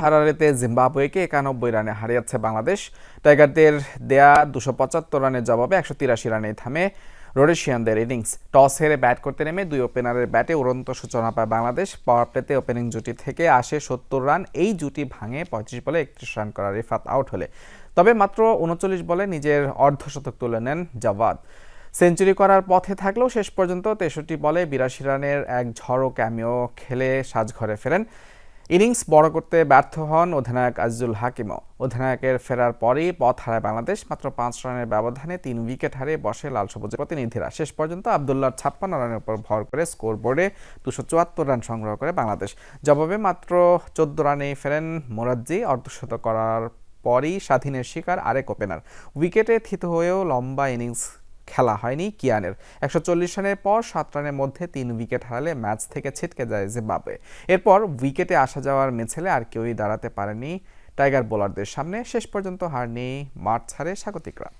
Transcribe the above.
হারারেতে জিম্বাবুয়েকে একানব্বই রানে হারিয়েছে বাংলাদেশ। টাইগারদের দেয়া দুশো পঁচাত্তর রানের জবাবে একশো তিরাশি রানে থামে রোডেশিয়ানদের ইনিংস। টস হেরে ব্যাট করতে নেমে দুই ওপেনারের ব্যাটে উড়ন্ত সূচনা পায় বাংলাদেশ। পাওয়ার প্লেতে ওপেনিং জুটি থেকে আসে সত্তর রান, এই জুটি ভাঙে পঁয়ত্রিশ বলে একত্রিশ রান করা রিফাত আউট হলে। তবে মাত্র উনচল্লিশ বলে নিজের অর্ধশতক তুলে নেন জাভাদ সেঞ্চুরি করার পথে থাকলেও শেষ পর্যন্ত তেষট্টি বলে বিরাশি রানের এক ঝড়ো ক্যামিও খেলে সাজঘরে ফেরেন। ইনিংস বড় করতে ব্যর্থ হন অধিনায়ক আজিজুল হাকিমও। অধিনায়কের ফেরার পরেই পথ হারায় বাংলাদেশ। মাত্র পাঁচ রানের ব্যবধানে তিন উইকেট হারিয়ে বসে লাল সবুজের প্রতিনিধিরা। শেষ পর্যন্ত আবদুল্লার ছাপ্পান্ন রানের উপর ভর করে স্কোর বোর্ডে দুশো চুয়াত্তর রান সংগ্রহ করে বাংলাদেশ। জবাবে মাত্র চোদ্দ রানেই ফেরেন মোরাজ্জি। অর্ধশত করার পরই স্বাধীনের শিকার আরেক ওপেনার। উইকেটে থিত হয়েও লম্বা ইনিংস খেলা হয়নি কিয়ানের। একশো চল্লিশ রানের পর সাত রানের মধ্যে তিন উইকেট হারালে ম্যাচ থেকে ছিটকে যায় জিম্বাবুয়ে। এরপর উইকেটে আসা যাওয়ার মেছেলে আর কেউই দাঁড়াতে পারেনি টাইগার বোলারদের সামনে। শেষ পর্যন্ত হার নেই মাঠ ছাড়ে স্বাগতিকরা।